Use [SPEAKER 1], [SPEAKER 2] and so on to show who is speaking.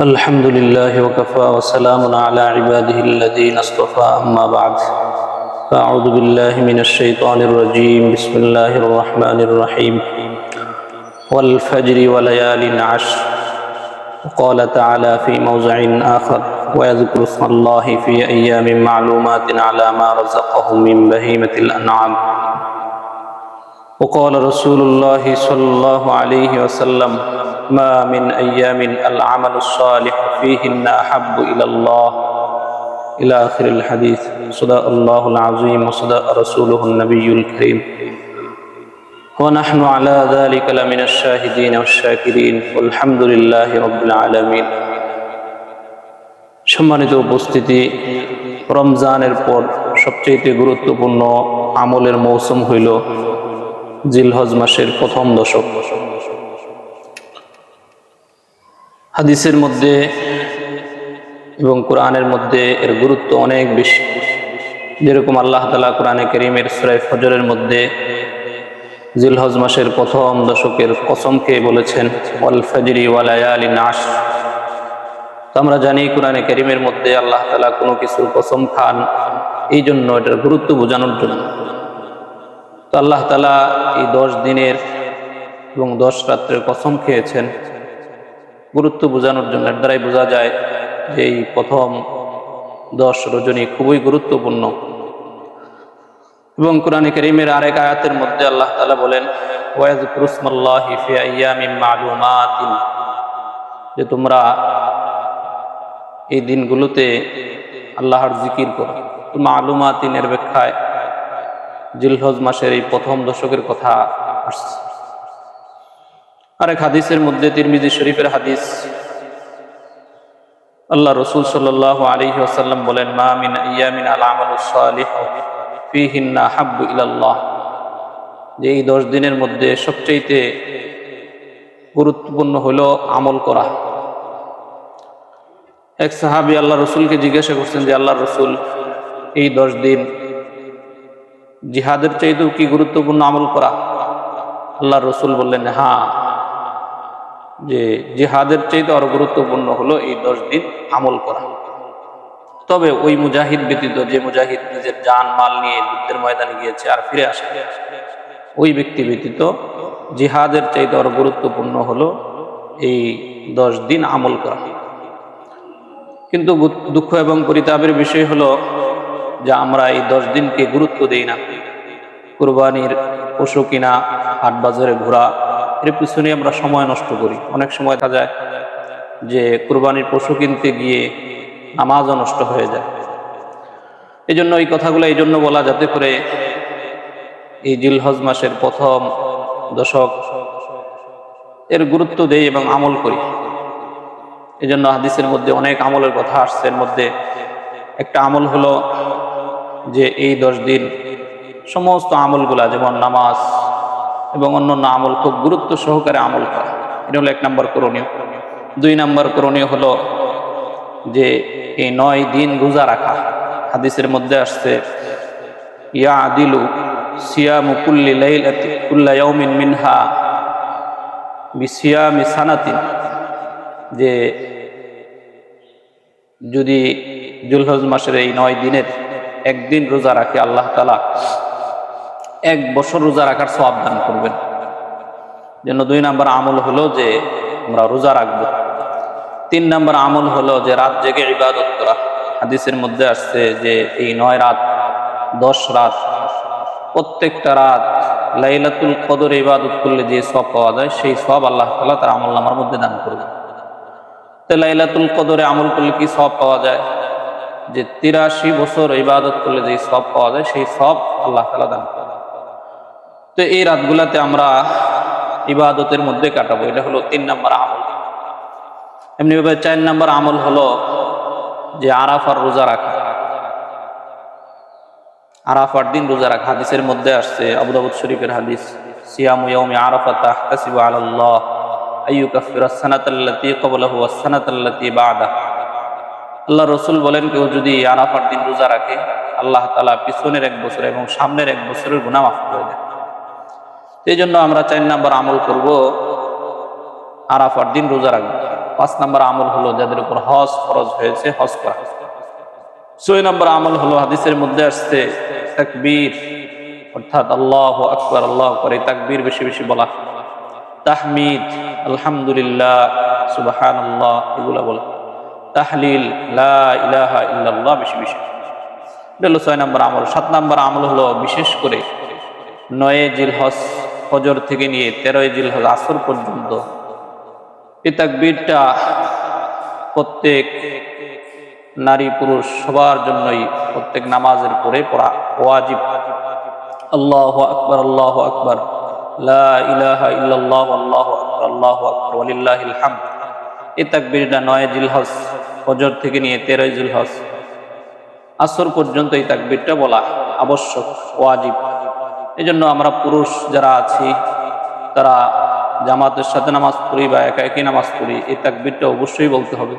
[SPEAKER 1] الحمد لله وكفى وسلام على عباده الذين اصطفى أما بعد. فأعوذ بالله من الشيطان الرجيم. بسم الله الرحمن الرحيم. والفجر وليال عشر. وقال تعالى في موضع آخر ويذكر اسم الله في أيام معلومات على ما رزقهم من بهيمة الأنعام. وقال رسول الله صلى الله عليه وسلم ما من أيام العمل الصالح فيهن أحب إلى الله إلى آخر الحديث صدق الله العظيم وصدق رسوله النبي الكريم ونحن على ذلك لمن الشاهدين والشاكرين والحمد لله رب العالمين সম্মানিত উপস্থিতি রমজানের পর সবচেয়ে গুরুত্বপূর্ণ আমলের মৌসুম হইল জিলহজ মাসের প্রথম দশক। হাদিসের মধ্যে এবং কোরআনের মধ্যে এর গুরুত্ব অনেক বেশি। যেরকম আল্লাহ তালা কোরআনে করিমের সুরাই ফজরের মধ্যে জিলহজ মাসের প্রথম দশকের কসমকে বলেছেন, ওয়াল ফজরি ওয়ালায়ালি নাস তো আমরা জানি কোরআনে করিমের মধ্যে আল্লাহ তালা কোনো কিছুর কসম খান, এই জন্য এটার গুরুত্ব বোঝানোর জন্য। তো আল্লাহ তালা এই দশ দিনের এবং দশ রাত্রের কসম খেয়েছেন। গুরুত্ব বোঝানোর জন্য এর দ্বারাই বোঝা যায় যে এই প্রথম দশ রজনী খুবই গুরুত্বপূর্ণ। এবং কোরআনে করিমের আরেক আয়াতের মধ্যে আল্লাহ তালা বলেন ওয়াজ কুরুসমাল্লাহি যে তোমরা এই দিনগুলোতে আল্লাহর জিকির করো। মালুমাতিনের ব্যাখ্যায় জিলহজ মাসের এই প্রথম দশকের কথা আসছে। আরেক হাদিসের মধ্যে তিরমিজি শরীফের হাদিস। আল্লাহ রসুল সাল্লাহ আলী আসাল্লাম বলেন, মা মিন ইয়ামিন ফিহিন্না হাব্বু ইলাল্লাহ। যে এই দশ দিনের মধ্যে সবচেয়েতে গুরুত্বপূর্ণ হলো আমল করা। এক সাহাবি আল্লাহ রসুলকে জিজ্ঞাসা করছেন যে, আল্লাহ রসুল, এই দশ দিন জিহাদের চাইতেও কি গুরুত্বপূর্ণ আমল করা? আল্লাহ রসুল বললেন হ্যাঁ যে জিহাদের চাইতে আরও গুরুত্বপূর্ণ হলো এই দশ দিন আমল করা। তবে ওই মুজাহিদ ব্যতীত যে মুজাহিদ নিজের জান, মাল নিয়ে যুদ্ধের ময়দানে গিয়েছে আর ফিরে আসে ওই ব্যক্তি ব্যতীত জিহাদের চাইতে আরও গুরুত্বপূর্ণ হলো এই দশ দিন আমল করা। কিন্তু দুঃখ এবং পরিতাপের বিষয় হলো যে আমরা এই দশ দিনকে গুরুত্ব দেই না। কোরবানির পশু কিনা, হাট বাজারে ঘোরা, এর পিছনে আমরা সময় নষ্ট করি। অনেক সময় দেখা যায় যে কোরবানির পশু কিনতে গিয়ে নামাজও নষ্ট হয়ে যায়। এই জন্য এই কথাগুলো এই জন্য বলা যাতে করে এই জিলহজ মাসের প্রথম দশক এর গুরুত্ব দেই এবং আমল করি। এই জন্য হাদিসের মধ্যে অনেক আমলের কথা আসছে। এর মধ্যে একটা আমল হলো যে এই দশ দিন সমস্ত আমলগুলা, যেমন নামাজ এবং অন্যান্য আমল খুব গুরুত্ব সহকারে আমল করা। এটা হলো এক নম্বর করণীয়। দুই নম্বর করণীয় হলো যে এই নয় দিন রোজা রাখা। হাদিসের মধ্যে আসছে ইয়া আদিলু সিয়ামু কুল্লি লাইলাতি কুল্লা ইয়াউমিন মিনহা বিসিয়ামি সানাতিন। যে যদি জুলহজ মাসের এই নয় দিনের একদিন রোজা রাখে, আল্লাহ তালা এক বছর রোজা রাখার সব দান করবেন। যেন দুই নাম্বার আমল হলো যে আমরা রোজা রাখব। তিন নাম্বার আমল হলো যে রাত জেগে ইবাদত করা। হাদিসের মধ্যে আসছে যে এই নয় রাত, দশ রাত, প্রত্যেকটা রাত লাইলাতুল কদর ইবাদত করলে যে সব পাওয়া যায়, সেই সব আল্লাহ তালা তার আমল নামার মধ্যে দান করবেন। তো লাইলাতুল কদরে আমল করলে কি সব পাওয়া যায়? যে তিরাশি বছর ইবাদত করলে যে সব পাওয়া যায়, সেই সব আল্লাহ তালা দান তো এই রাতগুলাতে আমরা ইবাদতের মধ্যে কাটাবো। এটা হলো তিন নম্বর আমল। এমনিভাবে চার নম্বর আমল হলো যে আরাফার রোজা রাখা। আরাফার দিন রোজা রাখা। হাদিসের মধ্যে আসছে আবুদাবুদ শরীফের হাদিস, সিয়াম ইয়াউমি আরাফা তাহতাসিবু আলাল্লাহ, আইয়ুকাফির আস-সানাতাল্লাতী ক্বাবলাহু ওয়াস-সানাতাল্লাতী বা'দা আল্লাহ রসুল বলেন, কেউ যদি আরাফার দিন রোজা রাখে, আল্লাহ তাআলা পিছনের এক বছর এবং সামনের এক বছরের গুনাহ মাফ করে দেন। এই জন্য আমরা চার নাম্বার আমল করব, আরাফার দিন রোজা রাখব। পাঁচ নাম্বার আমল হলো যাদের উপর হজ ফরজ হয়েছে, হজ করা। ছয় নম্বর আমল হলো হাদিসের মধ্যে আসছে, তাকবীর। অর্থাৎ আল্লাহ আকবর, আল্লাহ করে তাকবীর বেশি বেশি বলা তাহমিদ, আলহামদুলিল্লাহ সুবাহান আল্লাহ এগুলা বলা তাহলিল ইলাহা ইল্লাল্লাহ বেশি বেশি। এটা হলো ছয় নম্বর আমল। সাত নম্বর আমল হলো বিশেষ করে নয়ে জিলহজ ফজর থেকে নিয়ে তেরোই জিলহজ আসর পর্যন্ত। এই প্রত্যেক নারী পুরুষ সবার জন্যই প্রত্যেক নামাজের পরে পড়া ওয়াজিব। আল্লাহ আকবর আল্লাহ আকবর। আল্লাহু আকবর আল্লাহু আকবর, ওয়ালিল্লাহিল হামদ। এই তাকবীরটা নয় জিলহজ ফজর থেকে নিয়ে তেরোই জুল হজ আসর পর্যন্ত এই তাকবিরটা বলা আবশ্যক, ওয়াজিব। এই জন্য আমরা পুরুষ যারা আছি, তারা জামাতের সাথে নামাজ পড়ি বা একা একই নামাজ পড়ি, এই তাকবিরটা অবশ্যই বলতে হবে।